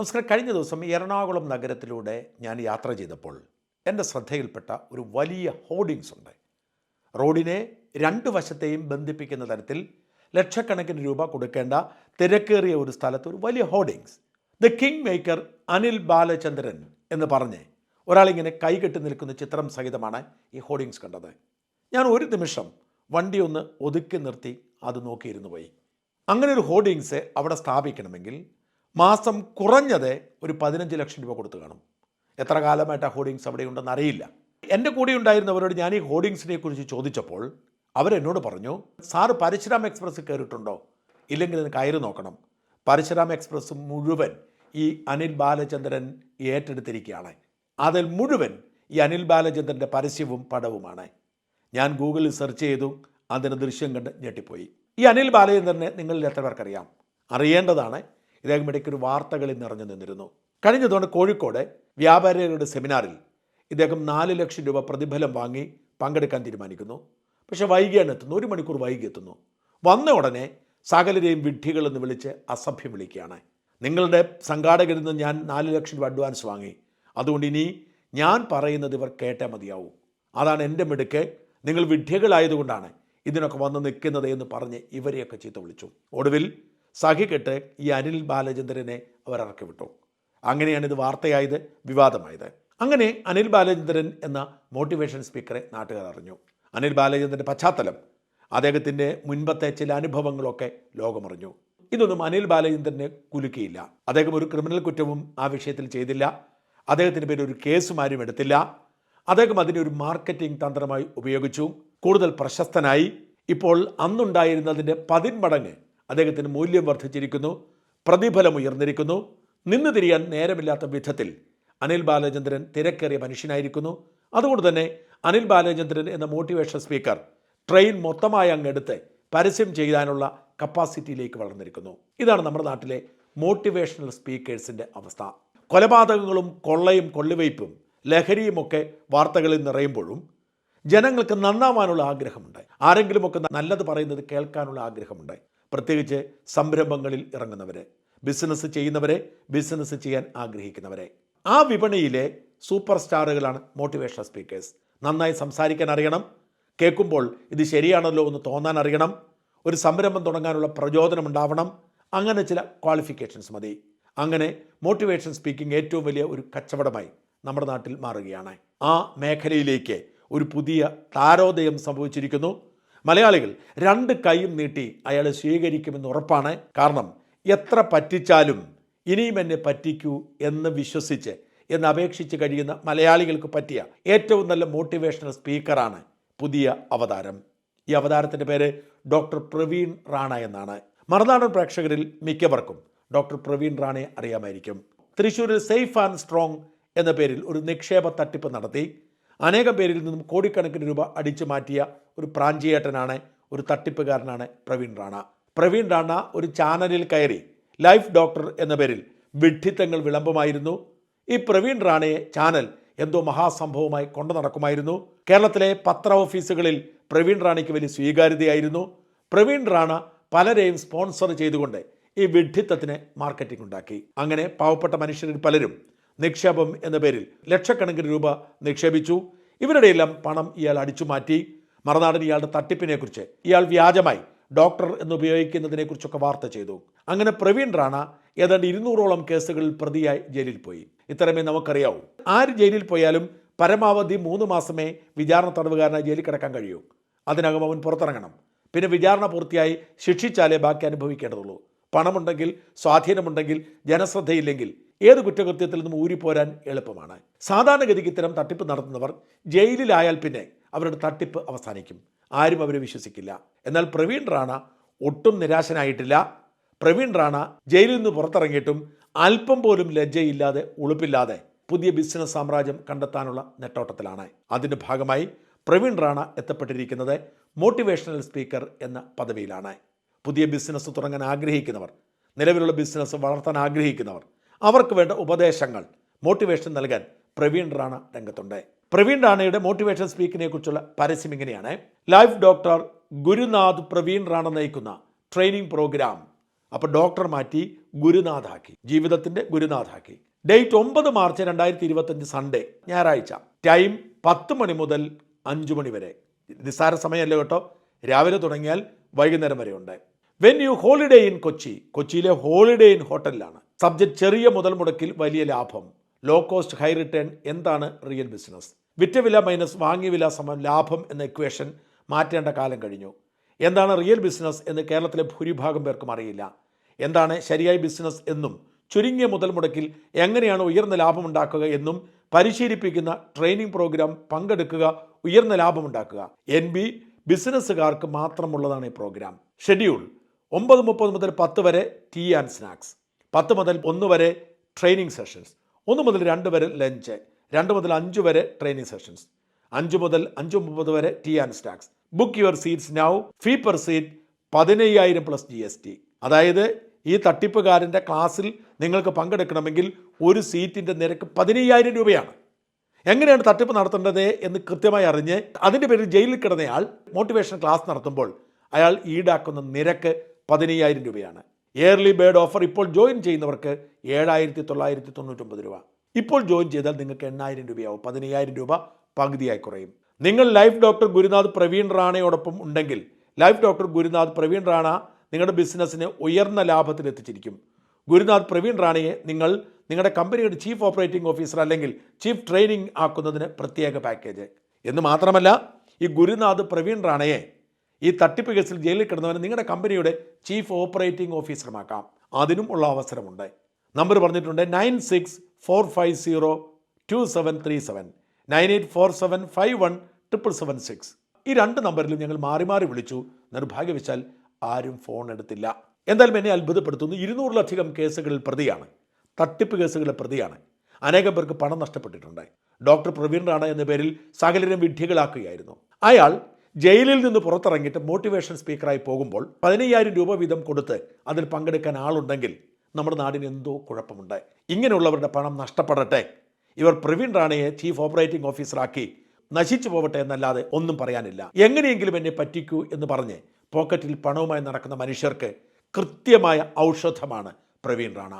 നമസ്കാരം. കഴിഞ്ഞ ദിവസം എറണാകുളം നഗരത്തിലൂടെ ഞാൻ യാത്ര ചെയ്തപ്പോൾ എന്റെ ശ്രദ്ധയിൽപ്പെട്ട ഒരു വലിയ ഹോർഡിങ്സ് ഉണ്ട്. റോഡിനെ രണ്ട് വശത്തെയും ബന്ധിപ്പിക്കുന്ന തരത്തിൽ ലക്ഷക്കണക്കിന് രൂപ കൊടുക്കേണ്ട തിരക്കേറിയ ഒരു സ്ഥലത്ത് ഒരു വലിയ hoardings. The king maker Anil Balachandran എന്ന് പറഞ്ഞ് ഒരാളിങ്ങനെ കൈകെട്ടി നിൽക്കുന്ന ചിത്രം സഹിതമാണ് ഈ ഹോർഡിങ്സ് കണ്ടത്. ഞാൻ ഒരു നിമിഷം വണ്ടി ഒന്ന് ഒതുക്കി നിർത്തി അത് നോക്കിയിരുന്നു പോയി. അങ്ങനെ ഒരു ഹോർഡിങ്സ് അവിടെ സ്ഥാപിക്കണമെങ്കിൽ മാസം കുറഞ്ഞത് ഒരു പതിനഞ്ച് ലക്ഷം രൂപ കൊടുത്തു കാണും. എത്ര കാലമായിട്ട് ആ ഹോർഡിങ്സ് അവിടെ ഉണ്ടെന്ന് അറിയില്ല. എന്റെ കൂടെ ഉണ്ടായിരുന്നവരോട് ഞാൻ ഈ ഹോർഡിങ്സിനെ കുറിച്ച് ചോദിച്ചപ്പോൾ അവരെന്നോട് പറഞ്ഞു സാറ് പരശുരാം എക്സ്പ്രസ് കയറിയിട്ടുണ്ടോ? ഇല്ലെങ്കിൽ ഇത് കയറി നോക്കണം. പരശുരാം എക്സ്പ്രസ് മുഴുവൻ ഈ അനിൽ ബാലചന്ദ്രൻ ഏറ്റെടുത്തിരിക്കുകയാണ്. അതിൽ മുഴുവൻ ഈ അനിൽ ബാലചന്ദ്രന്റെ പരസ്യവും പടവുമാണ്. ഞാൻ ഗൂഗിളിൽ സെർച്ച് ചെയ്തു അതിന് ദൃശ്യം കണ്ട് ഞെട്ടിപ്പോയി. ഈ അനിൽ ബാലചന്ദ്രനെ നിങ്ങളിൽ എത്ര പേർക്കറിയാം അറിയേണ്ടതാണ് ഇദ്ദേഹം ഇടയ്ക്ക് ഒരു വാർത്തകളിൽ നിറഞ്ഞു നിന്നിരുന്നു. കഴിഞ്ഞ തവണ കോഴിക്കോട് വ്യാപാരികളുടെ സെമിനാറിൽ ഇദ്ദേഹം നാല് ലക്ഷം രൂപ പ്രതിഫലം വാങ്ങി പങ്കെടുക്കാൻ തീരുമാനിക്കുന്നു. പക്ഷെ വൈകിയാണ് എത്തുന്നു ഒരു മണിക്കൂർ വൈകി എത്തുന്നു. വന്ന ഉടനെ സകലരെയും വിഡ്ഢികളെന്ന് വിളിച്ച് അസഭ്യം വിളിക്കുകയാണ്. നിങ്ങളുടെ സംഘാടകരിൽ നിന്ന് ഞാൻ നാല് ലക്ഷം രൂപ അഡ്വാൻസ് വാങ്ങി. അതുകൊണ്ട് ഇനി ഞാൻ പറയുന്നത് ഇവർ കേട്ടേ മതിയാവും. അതാണ് എന്റെ മിടുക്ക്. നിങ്ങൾ വിഡ്ഢികളായതുകൊണ്ടാണ് ഇതിനൊക്കെ വന്ന് നിൽക്കുന്നത് എന്ന് പറഞ്ഞ് ഇവരെയൊക്കെ ചീത്ത വിളിച്ചു. ഒടുവിൽ സഹികെട്ട് ഈ അനിൽ ബാലചന്ദ്രനെ അവർ ഇറക്കി വിട്ടു. അങ്ങനെയാണ് ഇത് വാർത്തയായത് വിവാദമായത്. അങ്ങനെ അനിൽ ബാലചന്ദ്രൻ എന്ന മോട്ടിവേഷൻ സ്പീക്കറെ നാട്ടുകാർ അറിഞ്ഞു. അനിൽ ബാലചന്ദ്രന്റെ പശ്ചാത്തലം അദ്ദേഹത്തിന്റെ മുൻപത്തെ ചില അനുഭവങ്ങളൊക്കെ ലോകമറിഞ്ഞു. ഇതൊന്നും അനിൽ ബാലചന്ദ്രനെ കുലുക്കിയില്ല. അദ്ദേഹം ഒരു ക്രിമിനൽ കുറ്റവും ആ വിഷയത്തിൽ ചെയ്തില്ല. അദ്ദേഹത്തിന്റെ പേരിൽ ഒരു കേസും ആരും എടുത്തില്ല. അദ്ദേഹം അതിനെ ഒരു മാർക്കറ്റിംഗ് തന്ത്രമായി ഉപയോഗിച്ചു. കൂടുതൽ പ്രശസ്തനായി. ഇപ്പോൾ അന്നുണ്ടായിരുന്നതിന്റെ പതിന്മടങ്ങ് അദ്ദേഹത്തിന് മൂല്യം വർദ്ധിച്ചിരിക്കുന്നു പ്രതിഫലം ഉയർന്നിരിക്കുന്നു. നിന്ന് തിരിയാൻ നേരമില്ലാത്ത വിധത്തിൽ അനിൽ ബാലചന്ദ്രൻ തിരക്കേറിയ മനുഷ്യനായിരിക്കുന്നു. അതുകൊണ്ട് തന്നെ അനിൽ ബാലചന്ദ്രൻ എന്ന മോട്ടിവേഷൻ സ്പീക്കർ ട്രെയിൻ മൊത്തമായി അങ്ങെടുത്ത് പരസ്യം ചെയ്യാനുള്ള കപ്പാസിറ്റിയിലേക്ക് വളർന്നിരിക്കുന്നു. ഇതാണ് നമ്മുടെ നാട്ടിലെ മോട്ടിവേഷണൽ സ്പീക്കേഴ്സിന്റെ അവസ്ഥ. കൊലപാതകങ്ങളും കൊള്ളയും കൊള്ളിവയ്പ്പും ലഹരിയുമൊക്കെ വാർത്തകളിൽ നിറയുമ്പോഴും ജനങ്ങൾക്ക് നന്നാവാനുള്ള ആഗ്രഹമുണ്ട്. ആരെങ്കിലുമൊക്കെ നല്ലത് പറയുന്നത് കേൾക്കാനുള്ള ആഗ്രഹമുണ്ട്. പ്രത്യേകിച്ച് സംരംഭങ്ങളിൽ ഇറങ്ങുന്നവരെ ബിസിനസ് ചെയ്യുന്നവരെ ബിസിനസ് ചെയ്യാൻ ആഗ്രഹിക്കുന്നവരെ. ആ വിപണിയിലെ സൂപ്പർ സ്റ്റാറുകളാണ് മോട്ടിവേഷണൽ സ്പീക്കേഴ്സ്. നന്നായി സംസാരിക്കാൻ അറിയണം. കേൾക്കുമ്പോൾ ഇത് ശരിയാണല്ലോ എന്ന് തോന്നാൻ അറിയണം. ഒരു സംരംഭം തുടങ്ങാനുള്ള പ്രചോദനം ഉണ്ടാവണം. അങ്ങനെ ചില ക്വാളിഫിക്കേഷൻസ് മതി. അങ്ങനെ മോട്ടിവേഷൻ സ്പീക്കിംഗ് ഏറ്റവും വലിയ ഒരു കച്ചവടമായി നമ്മുടെ നാട്ടിൽ മാറുകയാണ്. ആ മേഖലയിലേക്ക് ഒരു പുതിയ താരോദയം സംഭവിച്ചിരിക്കുന്നു. മലയാളികൾ രണ്ട് കൈയും നീട്ടി അയാളെ സ്വീകരിക്കുമെന്ന് ഉറപ്പാണ്. കാരണം എത്ര പറ്റിച്ചാലും ഇനിയും എന്നെ പറ്റിക്കൂ എന്ന് വിശ്വസിച്ച് എന്ന് അപേക്ഷിച്ച് കഴിയുന്ന മലയാളികൾക്ക് പറ്റിയ ഏറ്റവും നല്ല മോട്ടിവേഷണൽ സ്പീക്കറാണ് പുതിയ അവതാരം. ഈ അവതാരത്തിന്റെ പേര് ഡോക്ടർ പ്രവീൺ റാണ എന്നാണ്. മറുനാടൻ പ്രേക്ഷകരിൽ മിക്കവർക്കും ഡോക്ടർ പ്രവീൺ റാണയെ അറിയാമായിരിക്കും. തൃശ്ശൂരിൽ സേഫ് ആൻഡ് സ്ട്രോങ് എന്ന പേരിൽ ഒരു നിക്ഷേപ തട്ടിപ്പ് നടത്തി. അനേകം പേരിൽ നിന്നും കോടിക്കണക്കിന് രൂപ അടിച്ചു മാറ്റിയ ഒരു പ്രാഞ്ചിയേട്ടനാണ് ഒരു തട്ടിപ്പുകാരനാണ് പ്രവീൺ റാണ. പ്രവീൺ റാണ ഒരു ചാനലിൽ കയറി ലൈഫ് ഡോക്ടർ എന്ന പേരിൽ വിഡ്ഢിത്തങ്ങൾ വിളംബമായിരുന്നു ഈ പ്രവീൺ റാണയെ ചാനൽ എന്തോ മഹാസംഭവമായി കൊണ്ടു നടക്കുമായിരുന്നു. കേരളത്തിലെ പത്ര ഓഫീസുകളിൽ പ്രവീൺ റാണയ്ക്ക് വലിയ സ്വീകാര്യതയായിരുന്നു. പ്രവീൺ റാണ പലരെയും സ്പോൺസർ ചെയ്തുകൊണ്ട് ഈ വിഡ്ഢിത്തത്തിന് മാർക്കറ്റിംഗ് ഉണ്ടാക്കി. അങ്ങനെ പാവപ്പെട്ട മനുഷ്യരിൽ പലരും നിക്ഷേപം എന്ന പേരിൽ ലക്ഷക്കണക്കിന് രൂപ നിക്ഷേപിച്ചു. ഇവരുടെയെല്ലാം പണം ഇയാൾ അടിച്ചു മാറ്റി. മറുനാടൻ ഇയാളുടെ തട്ടിപ്പിനെക്കുറിച്ച് ഇയാൾ വ്യാജമായി ഡോക്ടർ എന്ന് ഉപയോഗിക്കുന്നതിനെക്കുറിച്ചൊക്കെ വാർത്ത ചെയ്തു. അങ്ങനെ പ്രവീൺ റാണ ഏതാണ്ട് ഇരുന്നൂറോളം കേസുകളിൽ പ്രതിയായി ജയിലിൽ പോയി. ഇത്തരമേ നമുക്കറിയാവൂ. ആര് ജയിലിൽ പോയാലും പരമാവധി മൂന്ന് മാസമേ വിചാരണ തടവുകാരനായി ജയിലിൽ കിടക്കാൻ കഴിയൂ. അതിനകം അവൻ പുറത്തിറങ്ങണം. പിന്നെ വിചാരണ പൂർത്തിയായി ശിക്ഷിച്ചാലേ ബാക്കി അനുഭവിക്കേണ്ടതുള്ളൂ. പണമുണ്ടെങ്കിൽ സ്വാധീനമുണ്ടെങ്കിൽ ജനശ്രദ്ധയില്ലെങ്കിൽ ഏത് കുറ്റകൃത്യത്തിൽ നിന്നും ഊരിപ്പോരാൻ എളുപ്പമാണ്. സാധാരണഗതിക്ക് ഇത്തരം തട്ടിപ്പ് നടത്തുന്നവർ ജയിലിലായാൽ പിന്നെ അവരുടെ തട്ടിപ്പ് അവസാനിക്കും. ആരും അവരെ വിശ്വസിക്കില്ല. എന്നാൽ പ്രവീൺ റാണ ഒട്ടും നിരാശനായിട്ടില്ല. പ്രവീൺ റാണ ജയിലിൽ നിന്ന് പുറത്തിറങ്ങിയിട്ടും അല്പം പോലും ലജ്ജയില്ലാതെ ഉളുപ്പില്ലാതെ പുതിയ ബിസിനസ് സാമ്രാജ്യം കണ്ടെത്താനുള്ള നെട്ടോട്ടത്തിലാണ്. അതിന്റെ ഭാഗമായി പ്രവീൺ റാണ എത്തപ്പെട്ടിരിക്കുന്നത് മോട്ടിവേഷണൽ സ്പീക്കർ എന്ന പദവിയിലാണ്. പുതിയ ബിസിനസ് തുടങ്ങാൻ ആഗ്രഹിക്കുന്നവർ നിലവിലുള്ള ബിസിനസ് വളർത്താൻ ആഗ്രഹിക്കുന്നവർ അവർക്ക് വേണ്ട ഉപദേശങ്ങൾ മോട്ടിവേഷൻ നൽകാൻ പ്രവീൺ റാണ രംഗത്തുണ്ട്. പ്രവീൺ റാണയുടെ മോട്ടിവേഷൻ സ്പീക്കിനെ കുറിച്ചുള്ള പരസ്യം ഇങ്ങനെയാണ്. ലൈഫ് ഡോക്ടർ ഗുരുനാഥ് പ്രവീൺ റാണ നയിക്കുന്ന ട്രെയിനിങ് പ്രോഗ്രാം അപ്പോൾ ഡോക്ടർ മാറ്റി ഗുരുനാഥാക്കി ജീവിതത്തിന്റെ ഗുരുനാഥാക്കി. ഡേറ്റ് ഒമ്പത് മാർച്ച് രണ്ടായിരത്തി ഇരുപത്തഞ്ച് സൺഡേ ഞായറാഴ്ച. ടൈം പത്ത് മണി മുതൽ അഞ്ച് മണി വരെ. നിസ്സാര സമയമല്ല കേട്ടോ? രാവിലെ തുടങ്ങിയാൽ വൈകുന്നേരം വരെ ഉണ്ട് when you Holiday Inn Kochi. കൊച്ചിയിലെ ഹോളിഡേ ഇൻ ഹോട്ടലിലാണ്. സബ്ജക്ട് ചെറിയ മുതൽ മുടക്കിൽ വലിയ ലാഭം. ലോ കോസ്റ്റ് ഹൈ റിട്ടേൺ എന്താണ് റിയൽ ബിസിനസ് വിറ്റ വില മൈനസ് വാങ്ങിയ വില സമം ലാഭം എന്ന ഇക്വേഷൻ മാറ്റേണ്ട കാലം കഴിഞ്ഞു. എന്താണ് റിയൽ ബിസിനസ് എന്ന് കേരളത്തിലെ ഭൂരിഭാഗം പേർക്കും അറിയില്ല. എന്താണ് ശരിയായ ബിസിനസ് എന്നും ചുരുങ്ങിയ മുതൽ മുടക്കിൽ എങ്ങനെയാണ് ഉയർന്ന ലാഭമുണ്ടാക്കുക എന്നും പരിശീലിപ്പിക്കുന്ന ട്രെയിനിങ് പ്രോഗ്രാം പങ്കെടുക്കുക ഉയർന്ന ലാഭമുണ്ടാക്കുക എൻ ബി ബിസിനസ്സുകാർക്ക് മാത്രമുള്ളതാണ് ഈ പ്രോഗ്രാം ഷെഡ്യൂൾ ഒമ്പത് മുപ്പത് മുതൽ പത്ത് വരെ ടീ ആൻഡ് സ്നാക്സ് പത്ത് മുതൽ ഒന്ന് വരെ ട്രെയിനിങ് സെഷൻസ് ഒന്ന് മുതൽ രണ്ട് വരെ ലഞ്ച് രണ്ട് മുതൽ അഞ്ച് വരെ ട്രെയിനിങ് സെഷൻസ് അഞ്ച് മുതൽ അഞ്ച് മുപ്പത് വരെ tea and snacks book your seats now fee per seat പതിനയ്യായിരം പ്ലസ് ജി എസ് ടി അതായത് ഈ തട്ടിപ്പുകാരന്റെ ക്ലാസ്സിൽ നിങ്ങൾക്ക് പങ്കെടുക്കണമെങ്കിൽ ഒരു സീറ്റിന്റെ നിരക്ക് പതിനയ്യായിരം രൂപയാണ്. എങ്ങനെയാണ് തട്ടിപ്പ് നടത്തേണ്ടത് എന്ന് കൃത്യമായി അറിഞ്ഞ് അതിന്റെ പേരിൽ ജയിലിൽ കിടന്നയാൾ മോട്ടിവേഷൻ ക്ലാസ് നടത്തുമ്പോൾ അയാൾ ഈടാക്കുന്ന നിരക്ക് പതിനയ്യായിരം രൂപയാണ്. ഇയർലി ബേർഡ് ഓഫർ ഇപ്പോൾ ജോയിൻ ചെയ്യുന്നവർക്ക് ഏഴായിരത്തി തൊള്ളായിരത്തി തൊണ്ണൂറ്റൊമ്പത് രൂപ. ഇപ്പോൾ ജോയിൻ ചെയ്താൽ നിങ്ങൾക്ക് എണ്ണായിരം രൂപയാവും. പതിനയ്യായിരം രൂപ പകുതിയായി കുറയും. നിങ്ങൾ ലൈഫ് ഡോക്ടർ ഗുരുനാഥ് പ്രവീൺ റാണയോടൊപ്പം ഉണ്ടെങ്കിൽ ലൈഫ് ഡോക്ടർ ഗുരുനാഥ് പ്രവീൺ റാണ നിങ്ങളുടെ ബിസിനസ്സിന് ഉയർന്ന ലാഭത്തിൽ എത്തിച്ചിരിക്കും. ഗുരുനാഥ് പ്രവീൺ റാണയെ നിങ്ങൾ നിങ്ങളുടെ കമ്പനിയുടെ ചീഫ് ഓപ്പറേറ്റിംഗ് ഓഫീസർ അല്ലെങ്കിൽ ചീഫ് ട്രെയിനിങ് ആക്കുന്നതിന് പ്രത്യേക പാക്കേജ് എന്ന് മാത്രമല്ല ഈ ഗുരുനാഥ് പ്രവീൺ റാണയെ ഈ തട്ടിപ്പ് കേസിൽ ജയിലിൽ കിടന്നവന് നിങ്ങളുടെ കമ്പനിയുടെ ചീഫ് ഓപ്പറേറ്റിംഗ് ഓഫീസറുമാക്കാം അതിനും ഉള്ള അവസരമുണ്ട്. നമ്പർ പറഞ്ഞിട്ടുണ്ട് nine six four five zero two seven three seven. Nine eight four seven five one triple seven six. ഈ രണ്ട് നമ്പറിലും ഞങ്ങൾ മാറി മാറി വിളിച്ചു. നിർഭാഗ്യവശാൽ ആരും ഫോൺ എടുത്തില്ല. എന്തായാലും എന്നെ അത്ഭുതപ്പെടുത്തുന്നു. ഇരുന്നൂറിലധികം കേസുകളിൽ പ്രതിയാണ്. തട്ടിപ്പ് കേസുകളിലെ പ്രതിയാണ്. അനേകം പേർക്ക് പണം നഷ്ടപ്പെട്ടിട്ടുണ്ട്. ഡോക്ടർ പ്രവീൺ റാണ എന്ന പേരിൽ സകലരും വിഡ്ഢികളാക്കുകയായിരുന്നു. അയാൾ ജയിലിൽ നിന്ന് പുറത്തിറങ്ങിയിട്ട് മോട്ടിവേഷൻ സ്പീക്കറായി പോകുമ്പോൾ പതിനയ്യായിരം രൂപ വീതം കൊടുത്ത് അതിൽ പങ്കെടുക്കാൻ ആളുണ്ടെങ്കിൽ നമ്മുടെ നാടിന് എന്തോ കുഴപ്പമുണ്ട് ഇങ്ങനെയുള്ളവരുടെ പണം നഷ്ടപ്പെടട്ടെ. ഇവർ പ്രവീൺ റാണയെ ചീഫ് ഓപ്പറേറ്റിംഗ് ഓഫീസറാക്കി നശിച്ചു പോവട്ടെ എന്നല്ലാതെ ഒന്നും പറയാനില്ല. എങ്ങനെയെങ്കിലും എന്നെ പറ്റിക്കൂ എന്ന് പറഞ്ഞ് പോക്കറ്റിൽ പണവുമായി നടക്കുന്ന മനുഷ്യർക്ക് കൃത്യമായ ഔഷധമാണ് പ്രവീൺ റാണ.